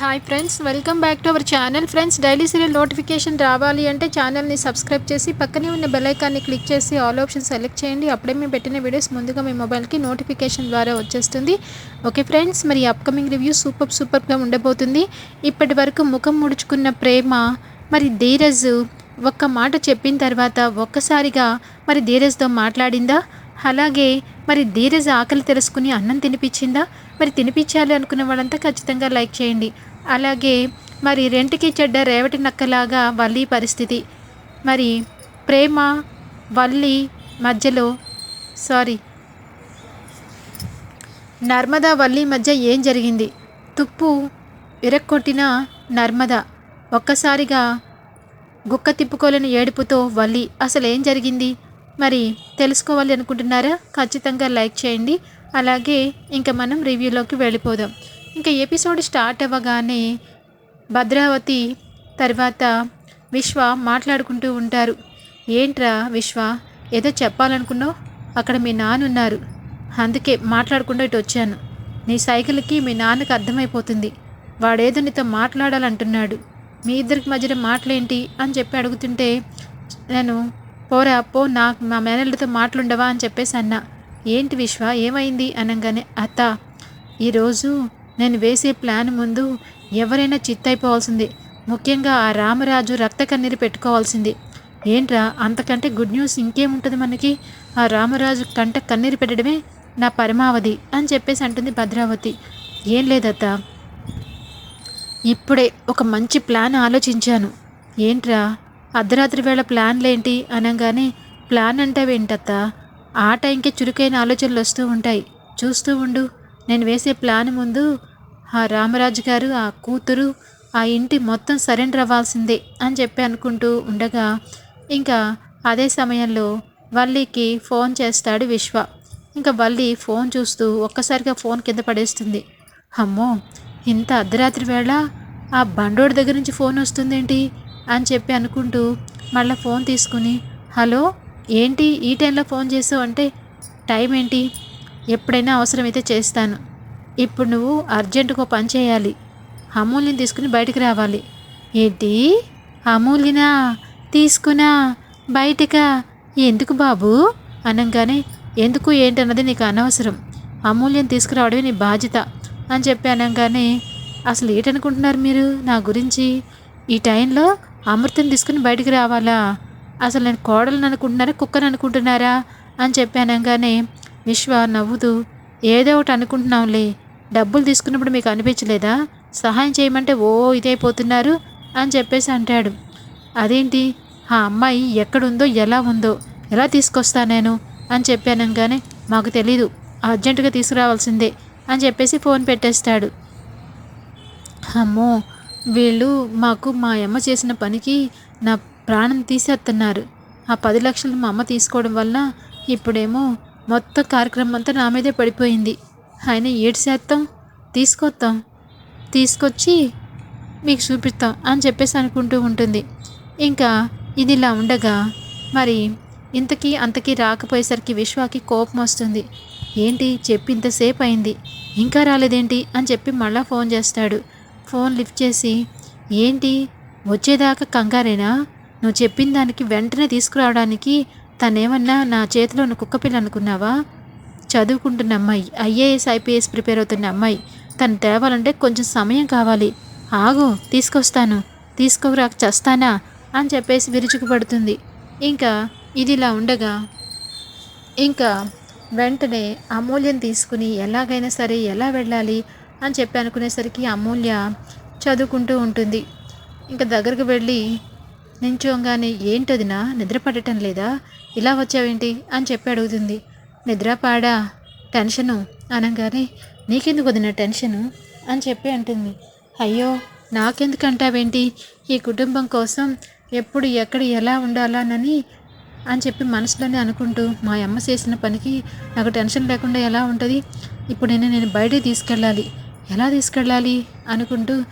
Hi friends welcome back to our channel friends daily serial notification రావాలి అంటే ఛానల్ని subscribe చేసి పక్కనే ఉన్న బెలైకాన్ని క్లిక్ చేసి ఆల్ ఆప్షన్ సెలెక్ట్ చేయండి. అప్పుడే మేము పెట్టిన వీడియోస్ ముందుగా మీ మొబైల్కి నోటిఫికేషన్ ద్వారా వచ్చేస్తుంది. ఓకే ఫ్రెండ్స్ మరి అప్కమింగ్ రివ్యూ సూపర్ సూపర్గా ఉండబోతుంది. ఇప్పటి వరకు ముఖం ముడుచుకున్న ప్రేమ మరి ధీరజ్ ఒక్క మాట చెప్పిన తర్వాత ఒక్కసారిగా మరి ధీరజ్తో మాట్లాడిందా? అలాగే మరి ధీరజ్ ఆకలి తెలుసుకుని అన్నం తినిపించిందా? మరి తినిపించాలి అనుకున్న వాళ్ళంతా ఖచ్చితంగా లైక్ చేయండి. అలాగే మరి రెంటికి చెడ్డ రేవటి నక్కలాగా వల్లి పరిస్థితి. మరి ప్రేమ వల్లి మధ్యలో సారీ నర్మదా వల్లి మధ్య ఏం జరిగింది? తుప్పు విరక్కొట్టిన నర్మద ఒక్కసారిగా గుక్క తిప్పుకోలేని ఏడుపుతో వల్లి అసలు ఏం జరిగింది? మరి తెలుసుకోవాలి అనుకుంటున్నారా? ఖచ్చితంగా లైక్ చేయండి. అలాగే ఇంకా మనం రివ్యూలోకి వెళ్ళిపోదాం. ఇంకా ఎపిసోడ్ స్టార్ట్ అవ్వగానే భద్రావతి తర్వాత విశ్వ మాట్లాడుకుంటూ ఉంటారు. ఏంట్రా విశ్వ ఏదో చెప్పాలనుకున్నావు? అక్కడ మీ నాన్న ఉన్నారు అందుకే మాట్లాడకుండా ఇటు వచ్చాను. నీ సైకిల్కి మీ నాన్నకి అర్థమైపోతుంది. వాడేదో నీతో మాట్లాడాలంటున్నాడు. మీ ఇద్దరికి మధ్యన మాటలేంటి? అని చెప్పి అడుగుతుంటే నేను పోరా పో నాకు మా మేనల్లతో మాటలుండవా అని చెప్పేసి అన్నా. ఏంటి విశ్వ ఏమైంది? అనగానే అత్త ఈరోజు నేను వేసే ప్లాన్ ముందు ఎవరైనా చిత్తైపోవాల్సింది. ముఖ్యంగా ఆ రామరాజు రక్త కన్నీరు పెట్టుకోవాల్సింది. ఏంట్రా అంతకంటే గుడ్ న్యూస్ ఇంకేముంటుంది మనకి? ఆ రామరాజు కంట కన్నీరు పెట్టడమే నా పరమావధి అని చెప్పేసి అంటుంది భద్రావతి. ఏం లేదత్తా. ఇప్పుడే ఒక మంచి ప్లాన్ ఆలోచించాను. ఏంట్రా అర్ధరాత్రి వేళ ప్లాన్లేంటి? అనగానే ప్లాన్ అంటావేంటత్తా? ఆ టైంకే చురుకైన ఆలోచనలు వస్తూ ఉంటాయి. చూస్తూ ఉండు నేను వేసే ప్లాన్ ముందు ఆ రామరాజు గారు ఆ కూతురు ఆ ఇంటి మొత్తం సరెండర్ అవ్వాల్సిందే అని చెప్పి అనుకుంటూ ఉండగా ఇంకా అదే సమయంలో వల్లీకి ఫోన్ చేస్తాడు విశ్వ. ఇంకా వల్లి ఫోన్ చూస్తూ ఒక్కసారిగా ఫోన్ కింద పడేస్తుంది. అమ్మో ఇంత అర్ధరాత్రి వేళ ఆ బండోడి దగ్గర నుంచి ఫోన్ వస్తుందేంటి అని చెప్పి అనుకుంటూ మళ్ళీ ఫోన్ తీసుకుని హలో ఏంటి ఈ టైంలో ఫోన్ చేసావు అంటే టైం ఏంటి? ఎప్పుడైనా అవసరమైతే చేస్తాను. ఇప్పుడు నువ్వు అర్జెంటుగా పని చేయాలి. అమూల్యం తీసుకుని బయటికి రావాలి. ఏంటి? అమూల్యనా? తీసుకున్నా బయటకా? ఎందుకు బాబు? అనగానే ఎందుకు ఏంటన్నది నీకు అనవసరం. అమూల్యం తీసుకురావడమే నీ బాధ్యత అని చెప్పి అనగానే అసలు ఏంటనుకుంటున్నారు మీరు నా గురించి? ఈ టైంలో అమృతం తీసుకుని బయటికి రావాలా? అసలు నేను కోడలను అనుకుంటున్నారా కుక్కను అనుకుంటున్నారా అని చెప్పానంగానే విశ్వ నవ్వుతూ ఏదో ఒకటి అనుకుంటున్నాంలే డబ్బులు తీసుకున్నప్పుడు మీకు అనిపించలేదా? సహాయం చేయమంటే ఓ ఇదైపోతున్నారు అని చెప్పేసి అంటాడు. అదేంటి? ఆ అమ్మాయి ఎక్కడుందో ఎలా ఉందో ఎలా తీసుకొస్తా నేను అని చెప్పానంగానే మాకు తెలీదు అర్జెంటుగా తీసుకురావాల్సిందే అని చెప్పేసి ఫోన్ పెట్టేస్తాడు. అమ్మో వీళ్ళు మాకు మా అమ్మ చేసిన పనికి నా ప్రాణం తీసేస్తున్నారు ఆ పది లక్షలు మా అమ్మ తీసుకోవడం వల్ల ఇప్పుడేమో మొత్తం కార్యక్రమం అంతా నా మీదే పడిపోయింది. ఆయన ఏడు శాతం తీసుకొస్తాం తీసుకొచ్చి మీకు చూపిస్తాం అని చెప్పేసి అనుకుంటూ ఉంటుంది. ఇంకా ఇది ఇలా ఉండగా మరి ఇంతకీ అంతకీ రాకపోయేసరికి విశ్వాకి కోపం వస్తుంది. ఏంటి చెప్పి ఇంతసేపు అయింది. ఇంకా రాలేదేంటి అని చెప్పి మళ్ళా ఫోన్ చేస్తాడు. ఫోన్ లిఫ్ట్ చేసి ఏంటి వచ్చేదాకా కంగారేనా? నువ్వు చెప్పిన దానికి వెంటనే తీసుకురావడానికి తనేమన్నా నా చేతిలో ఉన్న కుక్కపిల్ల అనుకున్నావా? చదువుకుంటున్న అమ్మాయి ఐఏఎస్ ఐపీఎస్ ప్రిపేర్ అవుతున్న అమ్మాయి. తను తేవాలంటే కొంచెం సమయం కావాలి. ఆగు తీసుకొస్తాను. తీసుకోరాక చస్తానా? అని చెప్పేసి విరుచుకుపడుతుంది. ఇంకా ఇది ఇలా ఉండగా ఇంకా వెంటనే అమూల్యం తీసుకుని ఎలాగైనా సరే ఎలా వెళ్ళాలి అని చెప్పి అనుకునేసరికి అమూల్య చదువుకుంటూ ఉంటుంది. ఇంకా దగ్గరకు వెళ్ళి నించోగానే ఏంటదినా? నిద్ర పడటం లేదా? ఇలా వచ్చావేంటి? అని చెప్పి అడుగుతుంది. నిద్ర పాడా? టెన్షను? అనగానే నీకెందుకు వదిన టెన్షను? అని చెప్పి అంటుంది. అయ్యో నాకెందుకు అంటావేంటి ఈ కుటుంబం కోసం ఎప్పుడు ఎక్కడ ఎలా ఉండాలానని అని చెప్పి మనసులోనే అనుకుంటూ మా అమ్మ చేసిన పనికి నాకు టెన్షన్ లేకుండా ఎలా ఉంటుంది? ఇప్పుడు నేను నేను బయటే తీసుకెళ్ళాలి. ఎలా తీసుకెళ్ళాలి? అనుకుంటూ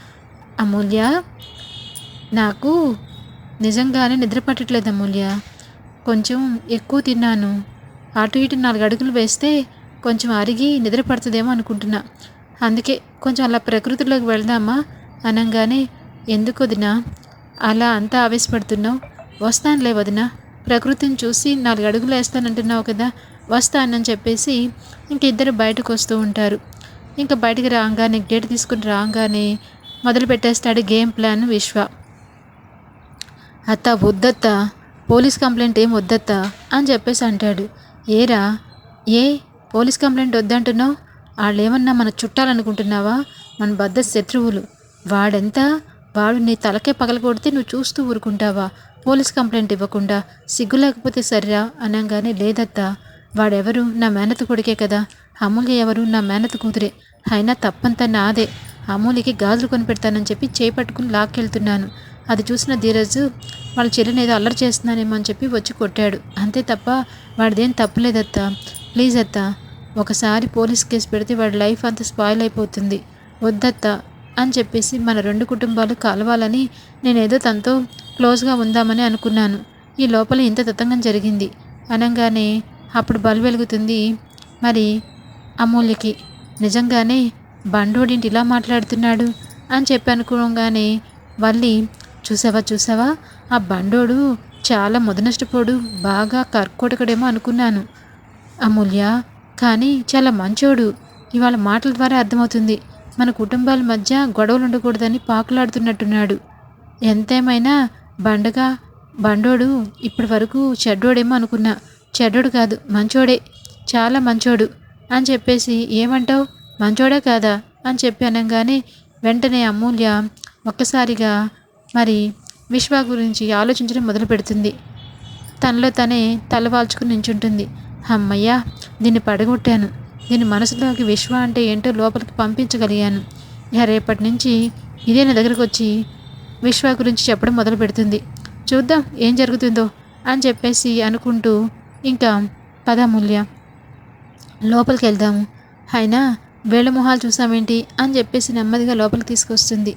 అమూల్య నాకు నిజంగానే నిద్రపట్టట్లేదు అమూల్య కొంచెం ఎక్కువ తిన్నాను. అటు ఇటు నాలుగు అడుగులు వేస్తే కొంచెం అరిగి నిద్ర పడుతుందేమో అనుకుంటున్నా. అందుకే కొంచెం అలా ప్రకృతిలోకి వెళ్దామా అనగానే ఎందుకు వదినా? అలా అంతా ఆవేశపడుతున్నావు? వస్తానులే వదిన. ప్రకృతిని చూసి నాలుగు అడుగులు వేస్తానంటున్నావు కదా వస్తానని చెప్పేసి ఇంక ఇద్దరు బయటకు వస్తూ ఉంటారు. ఇంకా బయటికి రాగానే గేట్ తీసుకుని రాగానే మొదలు పెట్టేస్తాడు గేమ్ ప్లాన్ విశ్వ. అత్త వద్దత్త పోలీస్ కంప్లైంట్ ఏం వద్దత్త అని చెప్పేసి అంటాడు. ఏరా ఏ పోలీస్ కంప్లైంట్ వద్దంటున్నావు? వాళ్ళు ఏమన్నా మన చుట్టాలనుకుంటున్నావా? మన బద్ద శత్రువులు. వాడెంత? వాడు నీ తలకే పగల కొడితే నువ్వు చూస్తూ ఊరుకుంటావా? పోలీస్ కంప్లైంట్ ఇవ్వకుండా సిగ్గు లేకపోతే సరిరా అనగానే లేదత్తా. వాడెవరు? నా మేనత కొడుకే కదా. అమూల్య ఎవరు? నా మేనత కూతురే. అయినా తప్పంతా నాదే. అమూలికి గాజులు కొనిపెడతానని చెప్పి చేపట్టుకుని లాక్కెళ్తున్నాను. అది చూసిన ధీరజ్ వాళ్ళ చెల్లిని ఏదో అల్లరి చేస్తున్నానేమో అని చెప్పి వచ్చి కొట్టాడు. అంతే తప్ప వాడిదేం తప్పలేదత్త ప్లీజ్ అత్తా ఒకసారి పోలీస్ కేసు పెడితే వాడి లైఫ్ అంతా స్పాయిల్ అయిపోతుంది. వద్దత్తా అని చెప్పేసి మన రెండు కుటుంబాలు కలవాలని నేనేదో తనతో క్లోజ్గా ఉందామని అనుకున్నాను. ఈ లోపల ఇంత తతంగం జరిగింది. అనగానే అప్పుడు బలు వెలుగుతుంది మరి అమూల్యకి. నిజంగానే బండోడింటి ఇలా మాట్లాడుతున్నాడు? అని చెప్పి అనుకోగానే వల్లి చూసావా చూసావా? ఆ బండోడు చాలా ముదనష్టపోడు బాగా కర్కోటకుడేమో అనుకున్నాను. అమూల్య కానీ చాలా మంచోడు. ఇవాళ మాటల ద్వారా అర్థమవుతుంది. మన కుటుంబాల మధ్య గొడవలు ఉండకూడదని పాకులాడుతున్నట్టున్నాడు. ఎంతేమైనా బండగా బండోడు ఇప్పటి వరకు చెడ్డోడేమో అనుకున్నా. చెడ్డోడు కాదు మంచోడే. చాలా మంచోడు. అని చెప్పేసి ఏమంటావు? మంచోడే కాదా? అని చెప్పి అనగానే వెంటనే అమూల్య ఒక్కసారిగా మరి విశ్వ గురించి ఆలోచించడం మొదలు పెడుతుంది. తనలో తనే తలవాల్చుకుని నించుంటుంది. అమ్మయ్యా దీన్ని పడగొట్టాను. దీని మనసులోకి విశ్వ అంటే ఏంటో లోపలికి పంపించగలిగాను. ఇక రేపటి నుంచి ఇదే నా దగ్గరకు వచ్చి విశ్వ గురించి చెప్పడం మొదలు పెడుతుంది. చూద్దాం ఏం జరుగుతుందో అని చెప్పేసి అనుకుంటూ ఇంకా పదమూల్య లోపలికి వెళ్దాము. అయినా వేళ మొహాలు చూసామేంటి అని చెప్పేసి నెమ్మదిగా లోపలికి తీసుకొస్తుంది.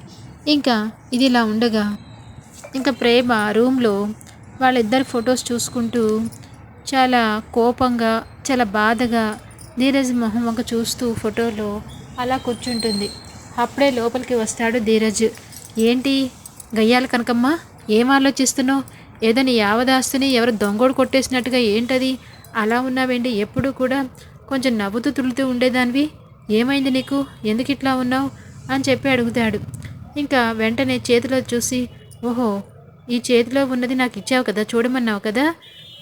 ఇంకా ఇది ఇలా ఉండగా ఇంకా ప్రేమ రూమ్లో వాళ్ళిద్దరు ఫొటోస్ చూసుకుంటూ చాలా కోపంగా చాలా బాధగా ధీరజ్ మొహం వంక చూస్తూ ఫోటోలో అలా కూర్చుంటుంది. అప్పుడే లోపలికి వస్తాడు ధీరజ్. ఏంటి? గయ్యాల కనకమ్మ ఏం ఆలోచిస్తున్నావు? ఏదో నీ యావదాస్తుని ఎవరు దొంగోడు కొట్టేసినట్టుగా ఏంటది? అలా ఉన్నావేంటి? ఎప్పుడూ కూడా కొంచెం నవ్వుతూ తులుతూ ఉండేదానివి? ఏమైంది నీకు? ఎందుకు ఇట్లా ఉన్నావు? అని చెప్పి అడుగుతాడు. ఇంకా వెంటనే చేతిలో చూసి ఓహో ఈ చేతిలో ఉన్నది నాకు ఇచ్చావు కదా చూడమన్నావు కదా?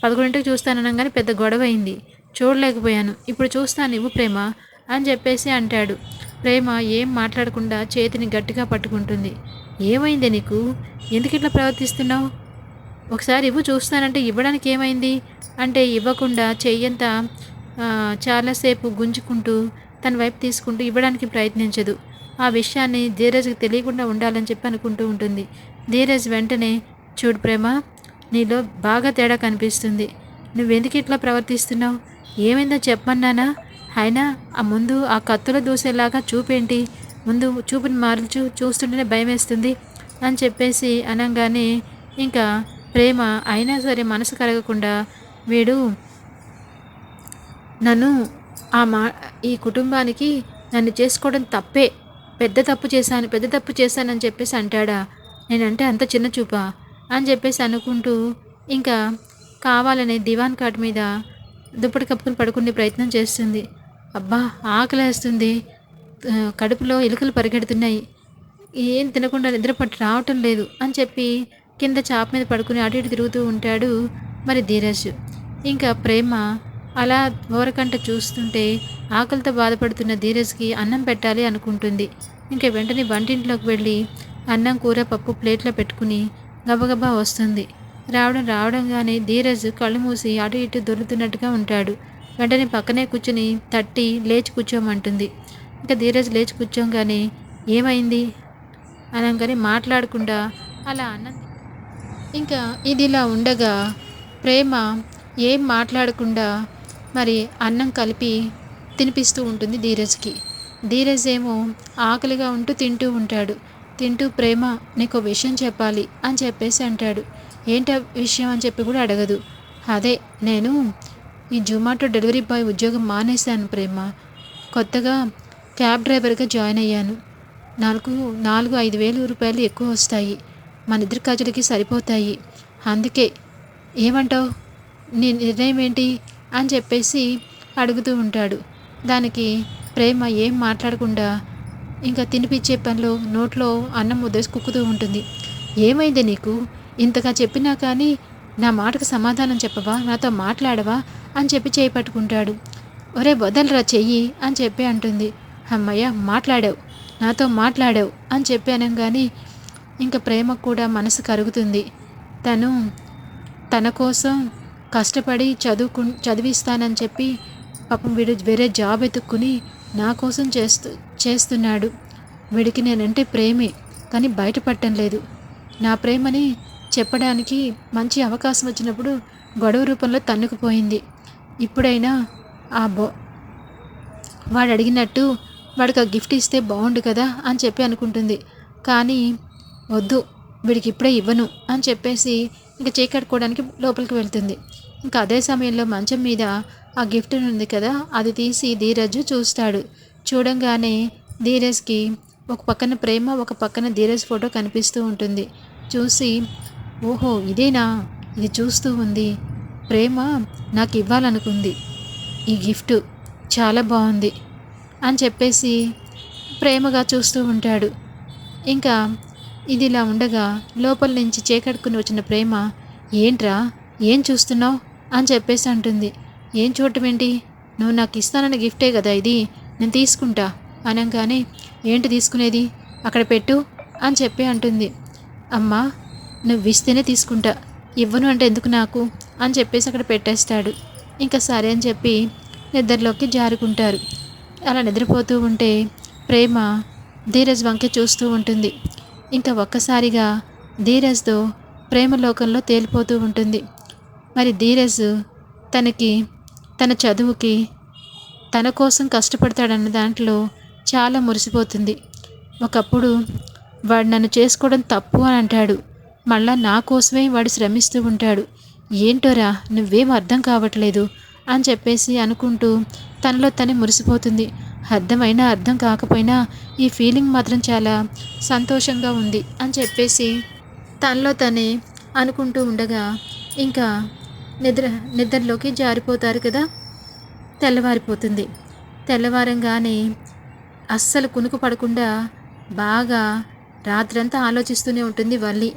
పదకొండింటికి చూస్తాననగానే పెద్ద గొడవ అయింది చూడలేకపోయాను. ఇప్పుడు చూస్తాను ఇవ్వు ప్రేమ అని చెప్పేసి అంటాడు. ప్రేమ ఏం మాట్లాడకుండా చేతిని గట్టిగా పట్టుకుంటుంది. ఏమైంది నీకు? ఎందుకు ఇట్లా ప్రవర్తిస్తున్నావు? ఒకసారి ఇవ్వు చూస్తానంటే ఇవ్వడానికి ఏమైంది? అంటే ఇవ్వకుండా చెయ్యంతా చాలాసేపు గుంజుకుంటూ తన వైపు తీసుకుంటూ ఇవ్వడానికి ప్రయత్నించదు. ఆ విషయాన్ని ధీరజ్కి తెలియకుండా ఉండాలని చెప్పి అనుకుంటూ ఉంటుంది. ధీరజ్ వెంటనే చూడు ప్రేమ నీలో బాగా తేడా కనిపిస్తుంది. నువ్వెందుకు ఇట్లా ప్రవర్తిస్తున్నావు? ఏమైందో చెప్పన్నానా అయినా ఆ ముందు ఆ కత్తుల దూసేలాగా చూపేంటి? ముందు చూపుని మార్చు చూస్తుంటేనే భయం వేస్తుంది అని చెప్పేసి అనగానే ఇంకా ప్రేమ అయినా సరే మనసు కలగకుండా వీడు నన్ను ఆ మా ఈ కుటుంబానికి నన్ను చేసుకోవడం తప్పే. పెద్ద తప్పు చేశాను పెద్ద తప్పు చేశానని చెప్పేసి అంటాడా? నేనంటే అంత చిన్న చూపా అని చెప్పేసి అనుకుంటూ ఇంకా కావాలనే దివాన్ కాట్ మీద దుప్పటి కప్పుకుని పడుకునే ప్రయత్నం చేస్తుంది. అబ్బా ఆకలేస్తుంది. కడుపులో ఎలుకలు పరిగెడుతున్నాయి. ఏం తినకుండా నిద్రపట్టి రావటం లేదు అని చెప్పి కింద చాప మీద పడుకుని అటు ఇటు తిరుగుతూ ఉంటాడు మరి ధీరజ్. ఇంకా ప్రేమ అలా ఓరకంట చూస్తుంటే ఆకలితో బాధపడుతున్న ధీరజ్కి అన్నం పెట్టాలి అనుకుంటుంది. ఇంకా వెంటనే వంటింట్లోకి వెళ్ళి అన్నం కూర పప్పు ప్లేట్లో పెట్టుకుని గబగబా వస్తుంది. రావడం రావడంగానే ధీరజ్ కళ్ళు మూసి అటు ఇటు దొరుకుతున్నట్టుగా ఉంటాడు. వెంటనే పక్కనే కూర్చుని తట్టి లేచి కూర్చోమంటుంది. ఇంకా ధీరజ్ లేచి కూర్చోగానే ఏమైంది? అనగానే మాట్లాడకుండా అలా అన్నం ఇంకా ఇది ఇలా ఉండగా ప్రేమ ఏం మాట్లాడకుండా మరి అన్నం కలిపి తినిపిస్తూ ఉంటుంది ధీరజ్కి. ధీరజ్ ఏమో ఆకలిగా ఉంటూ తింటూ ఉంటాడు. తింటూ ప్రేమ నీకు విషయం చెప్పాలి అని చెప్పేసి అంటాడు. ఏంటి విషయం అని చెప్పి కూడా అడగదు. అదే నేను ఈ జొమాటో డెలివరీ బాయ్ ఉద్యోగం మానేశాను ప్రేమ. కొత్తగా క్యాబ్ డ్రైవర్గా జాయిన్ అయ్యాను. నాలుగు నాలుగు ఐదు వేలు రూపాయలు ఎక్కువ వస్తాయి. మన ఇద్దరి ఖర్చులకి సరిపోతాయి. అందుకే ఏమంటావు? నీ నిర్ణయం ఏంటి? అని చెప్పేసి అడుగుతూ ఉంటాడు. దానికి ప్రేమ ఏం మాట్లాడకుండా ఇంకా తినిపించే పనిలో నోట్లో అన్నం ముద్దేసి కుక్కుతూ ఉంటుంది. ఏమైంది నీకు? ఇంతగా చెప్పినా కానీ నా మాటకు సమాధానం చెప్పవా? నాతో మాట్లాడవా? అని చెప్పి చేయి పట్టుకుంటాడు. ఒరే వదలరా చెయ్యి? అని చెప్పి అంటుంది. అమ్మయ్య మాట్లాడావు. నాతో మాట్లాడావు అని చెప్పి అనగానే ఇంకా ప్రేమకు కూడా మనసు కరుగుతుంది తను తన కోసం కష్టపడి చదువుకు చదివిస్తానని చెప్పి పాపం వీడు వేరే జాబ్ ఎత్తుక్కుని నా కోసం చేస్తూ చేస్తున్నాడు. వీడికి నేనంటే ప్రేమే కానీ బయటపడటం లేదు. నా ప్రేమని చెప్పడానికి మంచి అవకాశం వచ్చినప్పుడు గొడవ రూపంలో తన్నుకుపోయింది. ఇప్పుడైనా ఆ బో వాడు అడిగినట్టు వాడికి ఆ గిఫ్ట్ ఇస్తే బాగుండు కదా అని చెప్పి అనుకుంటుంది. కానీ వద్దు వీడికి ఇప్పుడే ఇవ్వను అని చెప్పేసి ఇంకా చేకట్టుకోవడానికి లోపలికి వెళ్తుంది. ఇంకా అదే సమయంలో మంచం మీద ఆ గిఫ్ట్ ఉంది కదా అది తీసి ధీరజ్ చూస్తాడు. చూడంగానే ధీరజ్కి ఒక పక్కన ప్రేమ ఒక పక్కన ధీరజ్ ఫోటో కనిపిస్తూ ఉంటుంది. చూసి ఓహో ఇదేనా? ఇది చూస్తూ ఉంది. ప్రేమ నాకు ఇవ్వాలనుకుంది. ఈ గిఫ్ట్ చాలా బాగుంది అని చెప్పేసి ప్రేమగా చూస్తూ ఉంటాడు. ఇంకా ఇది ఇలా ఉండగా లోపల నుంచి చేకడుకుని వచ్చిన ప్రేమ ఏంట్రా? ఏం చూస్తున్నావు? అని చెప్పేసి అంటుంది. ఏం చూడటం ఏంటి నువ్వు నాకు ఇస్తానన్న గిఫ్టే కదా ఇది. నేను తీసుకుంటా. అనగానే ఏంటి తీసుకునేది? అక్కడ పెట్టు. అని చెప్పి అంటుంది. అమ్మా నువ్వు ఇస్తేనే తీసుకుంటా. ఇవ్వను అంటే ఎందుకు నాకు? అని చెప్పేసి అక్కడ పెట్టేస్తాడు. ఇంకా సరే అని చెప్పి నిద్రలోకి జారుకుంటారు. అలా నిద్రపోతూ ఉంటే ప్రేమ ధీరజ్ వంకే చూస్తూ ఉంటుంది. ఇంకా ఒక్కసారిగా ధీరజ్తో ప్రేమ లోకంలో తేలిపోతూ ఉంటుంది. మరి ధీరజ్ తనకి తన చదువుకి తన కోసం కష్టపడతాడన్న దాంట్లో చాలా మురిసిపోతుంది. ఒకప్పుడు వాడు నన్ను చేసుకోవడం తప్పు అని అంటాడు. మళ్ళా నా కోసమే వాడు శ్రమిస్తూ ఉంటాడు. ఏంటోరా నువ్వేం అర్థం కావట్లేదు అని చెప్పేసి అనుకుంటూ తనలో తనే మురిసిపోతుంది. అర్థమైనా అర్థం కాకపోయినా ఈ ఫీలింగ్ మాత్రం చాలా సంతోషంగా ఉంది అని చెప్పేసి తనలో తనే అనుకుంటూ ఉండగా ఇంకా నిద్ర నిద్రలోకి జారిపోతారు కదా. తెల్లవారిపోతుంది. తెల్లవారంగానే అస్సలు కునుకు పడకుండా బాగా రాత్రంతా ఆలోచిస్తూనే ఉంటుంది వల్లి.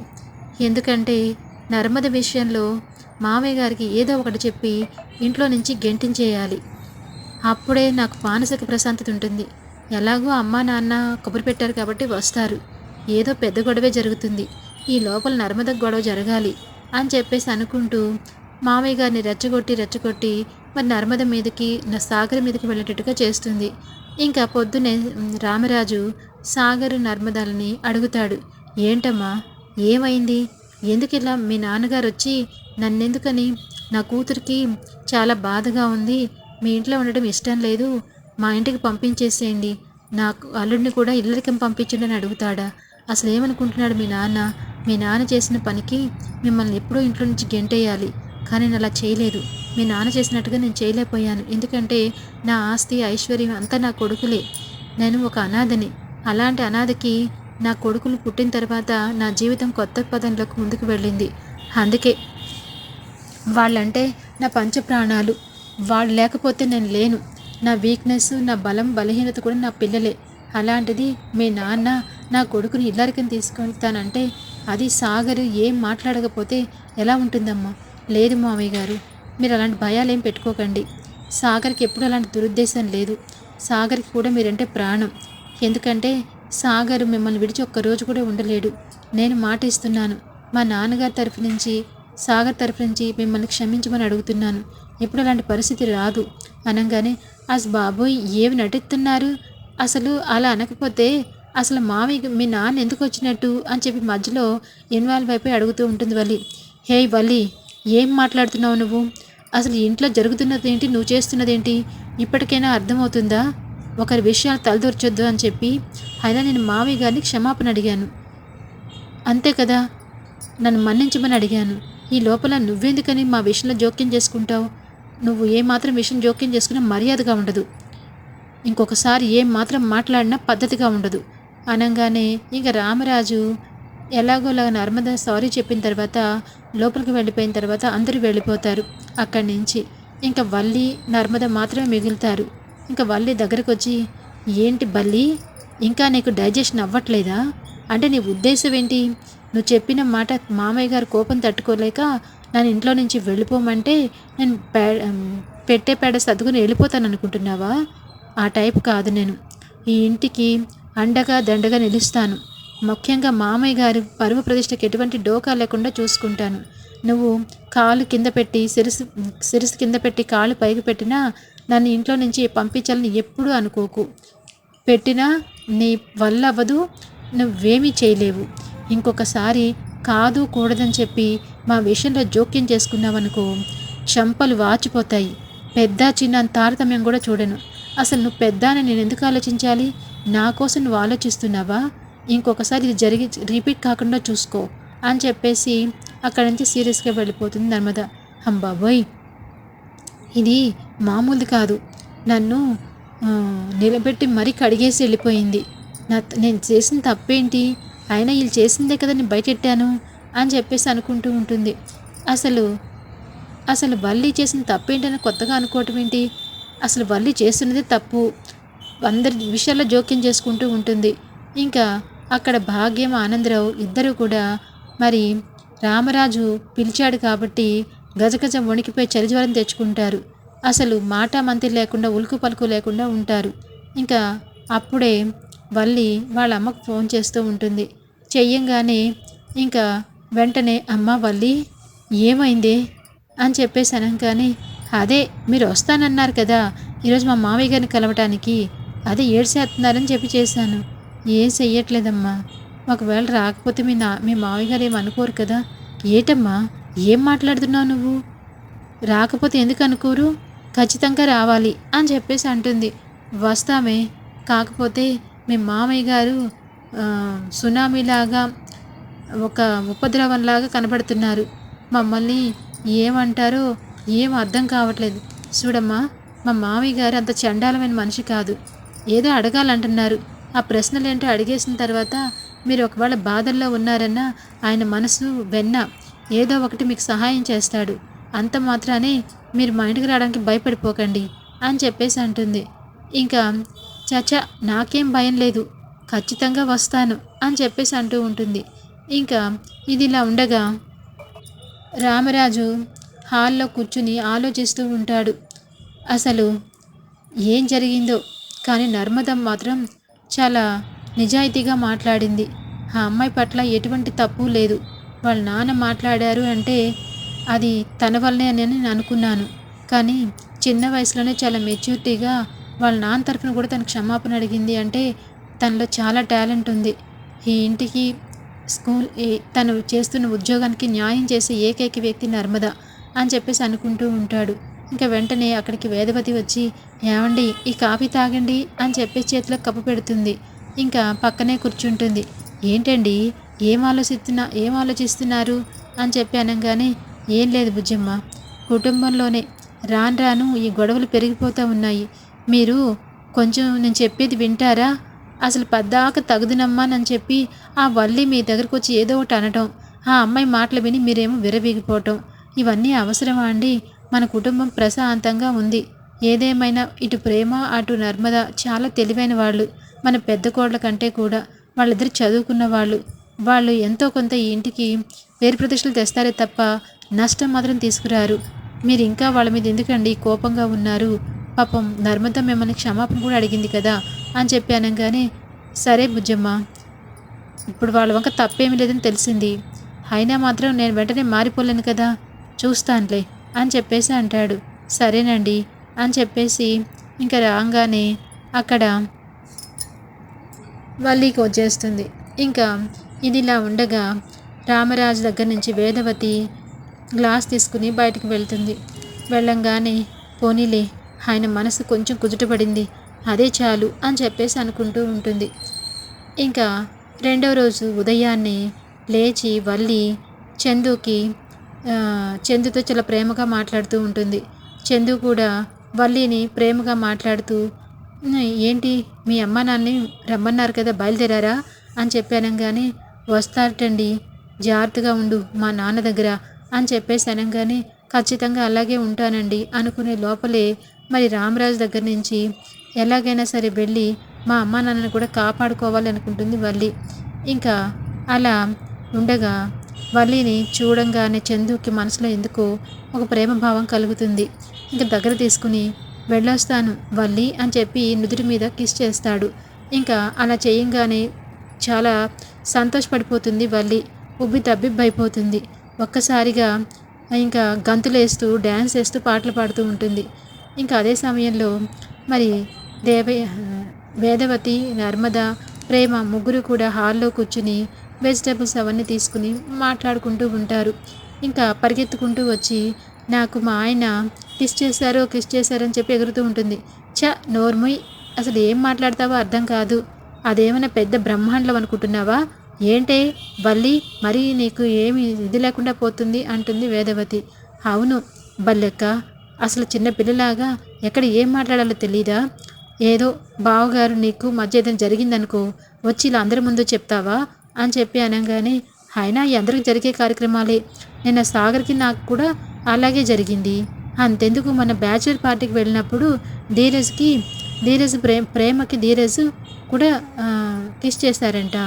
ఎందుకంటే నర్మద విషయంలో మామయ్య గారికి ఏదో ఒకటి చెప్పి ఇంట్లో నుంచి గెంటించేయాలి. అప్పుడే నాకు మానసిక ప్రశాంతత ఉంటుంది. ఎలాగో అమ్మా నాన్న కబురు పెట్టారు కాబట్టి వస్తారు. ఏదో పెద్ద గొడవే జరుగుతుంది. ఈ లోపల నర్మద గొడవ జరగాలి అని చెప్పేసి అనుకుంటూ మామయ్య గారిని రెచ్చగొట్టి రెచ్చగొట్టి మరి నర్మద మీదకి నా సాగర్ మీదకి వెళ్ళేటట్టుగా చేస్తుంది. ఇంకా పొద్దునే రామరాజు సాగర్ నర్మదాలని అడుగుతాడు. ఏంటమ్మా ఏమైంది? ఎందుకు ఇలా మీ నాన్నగారు వచ్చి నన్నెందుకని? నా కూతురికి చాలా బాధగా ఉంది. మీ ఇంట్లో ఉండడం ఇష్టం లేదు. మా ఇంటికి పంపించేసేయండి. నాకు అల్లుడిని కూడా ఇల్లరికి పంపించండి అని అడుగుతాడా? అసలు ఏమనుకుంటున్నాడు మీ నాన్న? మీ నాన్న చేసిన పనికి మిమ్మల్ని ఎప్పుడూ ఇంట్లో నుంచి గెంటేయాలి. కానీ నేను అలా చేయలేదు. మీ నాన్న చేసినట్టుగా నేను చేయలేకపోయాను. ఎందుకంటే నా ఆస్తి ఐశ్వర్యం అంతా నా కొడుకులే. నేను ఒక అనాథని. అలాంటి అనాథకి నా కొడుకులు పుట్టిన తర్వాత నా జీవితం కొత్త పదంలోకి ముందుకు వెళ్ళింది. అందుకే వాళ్ళంటే నా పంచ ప్రాణాలు వాళ్ళు లేకపోతే నేను లేను. నా వీక్నెస్ నా బలం బలహీనత కూడా నా పిల్లలే. అలాంటిది మీ నాన్న నా కొడుకుని ఇల్లరికని తీసుకెళ్తానంటే అది సాగరు. ఏం మాట్లాడకపోతే ఎలా ఉంటుందమ్మా? లేదు మామయ్య గారు మీరు అలాంటి భయాలు ఏం పెట్టుకోకండి. సాగర్కి ఎప్పుడు అలాంటి దురుద్దేశం లేదు. సాగర్కి కూడా మీరంటే ప్రాణం. ఎందుకంటే సాగర్ మిమ్మల్ని విడిచి ఒక్కరోజు కూడా ఉండలేడు. నేను మాట ఇస్తున్నాను. మా నాన్నగారి తరఫు నుంచి సాగర్ తరఫు నుంచి మిమ్మల్ని క్షమించమని అడుగుతున్నాను. ఎప్పుడు అలాంటి పరిస్థితి రాదు. అనగానే అసలు బాబోయ్ ఏమి నటిస్తున్నారు? అసలు అలా అనకపోతే అసలు మామయ్య మీ నాన్న ఎందుకు వచ్చినట్టు? అని చెప్పి మధ్యలో ఇన్వాల్వ్ అయిపోయి అడుగుతూ ఉంటుంది వల్లి. హే వల్లి ఏం మాట్లాడుతున్నావు నువ్వు? అసలు ఇంట్లో జరుగుతున్నది ఏంటి నువ్వు చేస్తున్నదేంటి? ఇప్పటికైనా అర్థమవుతుందా? ఒకరి విషయాలు తలదూర్చొద్దు అని చెప్పి అయినా నేను మామయ్య గారిని క్షమాపణ అడిగాను. అంతే కదా? నన్ను మన్నించమని అడిగాను. ఈ లోపల నువ్వెందుకని మా విషయంలో జోక్యం చేసుకుంటావు? నువ్వు ఏమాత్రం విషయం జోక్యం చేసుకున్నా మర్యాదగా ఉండదు. ఇంకొకసారి ఏం మాత్రం మాట్లాడినా పద్ధతిగా ఉండదు. అనగానే ఇంక రామరాజు ఎలాగోలా నర్మదా సారీ చెప్పిన తర్వాత లోపలికి వెళ్ళిపోయిన తర్వాత అందరూ వెళ్ళిపోతారు. అక్కడి నుంచి ఇంకా వల్లి నర్మద మాత్రమే మిగులుతారు. ఇంకా వల్లి దగ్గరకు వచ్చి ఏంటి బల్లి ఇంకా నీకు డైజెషన్ అవ్వట్లేదా? అంటే నీ ఉద్దేశం ఏంటి? నువ్వు చెప్పిన మాట మామయ్య గారు కోపం తట్టుకోలేక నన్ను ఇంట్లో నుంచి వెళ్ళిపోమంటే నేను పే పెట్టే పేడ సర్దుకుని వెళ్ళిపోతాను అనుకుంటున్నావా? ఆ టైప్ కాదు నేను. ఈ ఇంటికి అండగా దండగా నిలుస్తాను. ముఖ్యంగా మామయ్య గారి పరువు ప్రతిష్టకి ఎటువంటి డోకా లేకుండా చూసుకుంటాను. నువ్వు కాలు కింద పెట్టి సిరసు సిరసు కింద పెట్టి కాలు పైకి పెట్టినా నన్ను ఇంట్లో నుంచి పంపించాలని ఎప్పుడూ అనుకోకు. పెట్టినా నీ వల్ల అవ్వదు నువ్వేమీ చేయలేవు. ఇంకొకసారి కాదు కూడదని చెప్పి మా విషయంలో జోక్యం చేసుకున్నావనుకో చంపలు వాచిపోతాయి. పెద్ద చిన్న తారతమ్యం కూడా చూడను. అసలు నువ్వు పెద్ద అని నేను ఎందుకు ఆలోచించాలి? నా కోసం నువ్వు ఆలోచిస్తున్నావా? ఇంకొకసారి ఇది జరిగి రిపీట్ కాకుండా చూసుకో అని చెప్పేసి అక్కడి నుంచి సీరియస్గా వెళ్ళిపోతుంది నర్మద. అంబాబోయ్ ఇది మామూలు కాదు. నన్ను నిలబెట్టి మరీ కడిగేసి వెళ్ళిపోయింది. నా నేను చేసిన తప్పేంటి? అయినా వీళ్ళు చేసిందే కదా నేను బయటెట్టాను అని చెప్పేసి అనుకుంటూ ఉంటుంది. అసలు అసలు వల్లి చేసిన తప్పేంటని కొత్తగా అనుకోవటం ఏంటి? అసలు వల్లి చేస్తున్నదే తప్పు. అందరి విషయాల్లో జోక్యం చేసుకుంటూ ఉంటుంది. ఇంకా అక్కడ భాగ్యం ఆనందరావు ఇద్దరు కూడా మరి రామరాజు పిలిచాడు కాబట్టి గజగజ వణికిపోయి చలిజ్వరం తెచ్చుకుంటారు. అసలు మాట మంతి లేకుండా ఉలుకు పలుకు లేకుండా ఉంటారు. ఇంకా అప్పుడే వల్లి వాళ్ళ అమ్మకు ఫోన్ చేస్తూ ఉంటుంది. చెయ్యంగానే ఇంకా వెంటనే అమ్మ వల్లి ఏమైంది? అని చెప్పేసి అనగానే అదే మీరు వస్తానన్నారు కదా ఈరోజు మా మామయ్య గారిని కలవటానికి అదే ఏడ్చేస్తున్నారని చెప్పి చేశాను. ఏం చెయ్యట్లేదమ్మా. ఒకవేళ రాకపోతే మీ నా మీ మావయ్య గారు ఏమనుకోరు కదా. ఏటమ్మా? ఏం మాట్లాడుతున్నావు నువ్వు? రాకపోతే ఎందుకు అనుకోరు? ఖచ్చితంగా రావాలి అని చెప్పేసి అంటుంది. వస్తామే. కాకపోతే మీ మామయ్య గారు సునామీలాగా ఒక ఉపద్రవంలాగా కనబడుతున్నారు. మమ్మల్ని ఏమంటారో ఏం అర్థం కావట్లేదు. చూడమ్మా మా మామయ్య గారు అంత చండాలమైన మనిషి కాదు. ఏదో అడగాలంటున్నారు. ఆ ప్రశ్నలు ఏంటో అడిగేసిన తర్వాత మీరు ఒకవేళ బాధల్లో ఉన్నారన్నా ఆయన మనసు వెన్న ఏదో ఒకటి మీకు సహాయం చేస్తాడు. అంత మాత్రానే మీరు మా ఇంటికి రావడానికి భయపడిపోకండి అని చెప్పేసి అంటుంది. ఇంకా చచా నాకేం భయం లేదు. ఖచ్చితంగా వస్తాను అని చెప్పేసి అంటూ ఉంటుంది. ఇంకా ఇది ఇలా ఉండగా రామరాజు హాల్లో కూర్చుని ఆలోచిస్తూ ఉంటాడు. అసలు ఏం జరిగిందో? కానీ నర్మదం మాత్రం చాలా నిజాయితీగా మాట్లాడింది. ఆ అమ్మాయి పట్ల ఎటువంటి తప్పు లేదు. వాళ్ళ నాన్న మాట్లాడారు అంటే అది తన వల్లనే అని నేను అనుకున్నాను. కానీ చిన్న వయసులోనే చాలా మెచ్యూరిటీగా వాళ్ళ నాన్న తరఫున కూడా తన క్షమాపణ అడిగింది అంటే తనలో చాలా టాలెంట్ ఉంది. ఈ ఇంటికి స్కూల్ తను చేస్తున్న ఉద్యోగానికి న్యాయం చేసే ఏకైక వ్యక్తి నర్మద అని చెప్పేసి అనుకుంటూ ఉంటాడు. ఇంకా వెంటనే అక్కడికి వేదవతి వచ్చి ఏమండి ఈ కాఫీ తాగండి అని చెప్పి చేతిలో కప్పు పెడుతుంది. ఇంకా పక్కనే కూర్చుంటుంది. ఏంటండి ఏం ఆలోచిస్తున్నా ఏం ఆలోచిస్తున్నారు? అని చెప్పి అనగానే ఏం లేదు బుజ్జమ్మ. కుటుంబంలోనే రాను రాను ఈ గొడవలు పెరిగిపోతూ ఉన్నాయి. మీరు కొంచెం నేను చెప్పేది వింటారా? అసలు పద్దాక తగుదునమ్మానని చెప్పి ఆ వల్లి మీ దగ్గరకు వచ్చి ఏదో ఒకటి అనటం. ఆ అమ్మాయి మాటలు విని మీరేమో విరవీగిపోవటం ఇవన్నీ అవసరమా అండి? మన కుటుంబం ప్రశాంతంగా ఉంది. ఏదేమైనా ఇటు ప్రేమ అటు నర్మద చాలా తెలివైన వాళ్ళు. మన పెద్ద కోళ్ళ కంటే కూడా వాళ్ళిద్దరు చదువుకున్న వాళ్ళు. వాళ్ళు ఎంతో కొంత ఈ ఇంటికి వేరు ప్రతిష్టలు తెస్తారే తప్ప నష్టం మాత్రం తీసుకురారు. మీరు ఇంకా వాళ్ళ మీద ఎందుకండి కోపంగా ఉన్నారు? పాపం నర్మద మిమ్మల్ని క్షమాపణ కూడా అడిగింది కదా అని చెప్పి అనగానే సరే బుజ్జమ్మ ఇప్పుడు వాళ్ళ వంక తప్పేమీ లేదని తెలిసింది. అయినా మాత్రం నేను వెంటనే మారిపోలేను కదా. చూస్తానులే. అని చెప్పేసి అంటాడు. సరేనండి అని చెప్పేసి ఇంకా రాగానే అక్కడ వల్లీకి వచ్చేస్తుంది. ఇంకా ఇదిలా ఉండగా రామరాజు దగ్గర నుంచి వేదవతి గ్లాస్ తీసుకుని బయటకు వెళ్తుంది. వెళ్ళంగానే పోనీలే ఆయన మనసు కొంచెం కుదుటపడింది. అదే చాలు అని చెప్పేసి అనుకుంటూ ఉంటుంది. ఇంకా రెండవ రోజు ఉదయాన్నే లేచి వల్లి చందుకి చందుతో చాలా ప్రేమగా మాట్లాడుతూ ఉంటుంది. చందు కూడా వల్లిని ప్రేమగా మాట్లాడుతూ ఏంటి? మీ అమ్మ నాన్నని రమ్మన్నారు కదా బయలుదేరారా? అని చెప్పాను కానీ వస్తారటండి జాగ్రత్తగా ఉండు మా నాన్న దగ్గర అని చెప్పేసి అనగానే ఖచ్చితంగా అలాగే ఉంటానండి అనుకునే లోపలే మరి రామరాజు దగ్గర నుంచి ఎలాగైనా సరే వెళ్ళి మా అమ్మ నాన్నని కూడా కాపాడుకోవాలి అనుకుంటుంది వల్లి. ఇంకా అలా ఉండగా వల్లిని చూడంగానే చందుకి మనసులో ఎందుకో ఒక ప్రేమ భావం కలుగుతుంది. ఇంకా దగ్గర తీసుకుని వెళ్ళొస్తాను వల్లి అని చెప్పి నుదుటి మీద కిస్ చేస్తాడు. ఇంకా అలా చేయంగానే చాలా సంతోషపడిపోతుంది వల్లి. ఉబ్బి తబ్బిబ్బైపోతుంది ఒక్కసారిగా ఇంకా గంతులేస్తూ డ్యాన్స్ వేస్తూ పాటలు పాడుతూ ఉంటుంది. ఇంకా అదే సమయంలో మరి దేవ వేదవతి నర్మద ప్రేమ ముగ్గురు కూడా హాల్లో కూర్చుని వెజిటేబుల్స్ అవన్నీ తీసుకుని మాట్లాడుకుంటూ ఉంటారు. ఇంకా పరిగెత్తుకుంటూ వచ్చి నాకు మా ఆయన కిస్ చేశారో కిస్ చేశారని చెప్పి ఎగురుతూ ఉంటుంది. చ నోర్ముయ్ అసలు ఏం మాట్లాడతావో అర్థం కాదు. అదేమైనా పెద్ద బ్రహ్మాండం అనుకుంటున్నావా? ఏంటే బల్లి మరీ నీకు ఏమి ఇది లేకుండా పోతుంది అంటుంది వేదవతి. అవును బల్లెక్క అసలు చిన్న పిల్లలాగా ఎక్కడ ఏం మాట్లాడాలో తెలీదా? ఏదో బావగారు నీకు మధ్య ఏదైనా జరిగిందనుకో వచ్చి ఇలా అందరి ముందు చెప్తావా? అని చెప్పి అనగానే అయినా అందరికి జరిగే కార్యక్రమాలే. నిన్న సాగర్కి నాకు కూడా అలాగే జరిగింది. అంతెందుకు మన బ్యాచులర్ పార్టీకి వెళ్ళినప్పుడు ధీరజ్కి ధీరజ్ ప్రేమ ప్రేమకి ధీరజ్ కూడా కిస్ చేశారంట.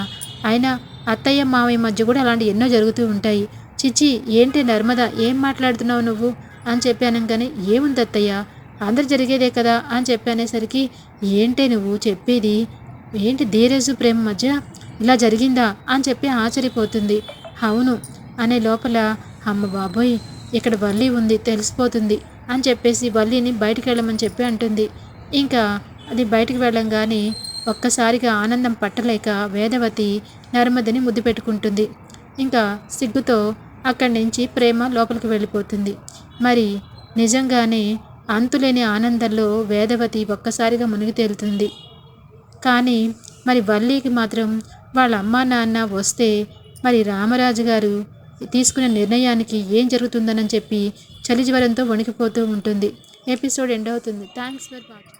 అయినా అత్తయ్య మావయ్య మధ్య కూడా అలాంటి ఎన్నో జరుగుతూ ఉంటాయి. చిచ్చి ఏంటి నర్మద ఏం మాట్లాడుతున్నావు నువ్వు? అని చెప్పి అనగానే ఏముంది అత్తయ్య అందరు జరిగేదే కదా అని చెప్పి అనేసరికి ఏంటే నువ్వు చెప్పేది? ఏంటి ధీరజు ప్రేమ మధ్య ఇలా జరిగిందా? అని చెప్పి ఆశ్చర్యపోతుంది. అవును అనే లోపల అమ్మ బాబోయ్ ఇక్కడ బల్లి ఉంది తెలిసిపోతుంది అని చెప్పేసి బల్లిని బయటికి వెళ్ళమని చెప్పి అంటుంది. ఇంకా అది బయటికి వెళ్ళంగానే ఒక్కసారిగా ఆనందం పట్టలేక వేదవతి నర్మదని ముద్దు పెట్టుకుంటుంది. ఇంకా సిగ్గుతో అక్కడి నుంచి ప్రేమ లోపలికి వెళ్ళిపోతుంది. మరి నిజంగానే అంతులేని ఆనందంలో వేదవతి ఒక్కసారిగా మునిగి తేలుతుంది. కానీ మరి వల్లీకి మాత్రం వాళ్ళ అమ్మా నాన్న వస్తే మరి రామరాజు గారు తీసుకున్న నిర్ణయానికి ఏం జరుగుతుందని చెప్పి చలి జ్వరంతో వణికిపోతూ ఉంటుంది. ఎపిసోడ్ ఎండ్ అవుతుంది. Thanks for watching.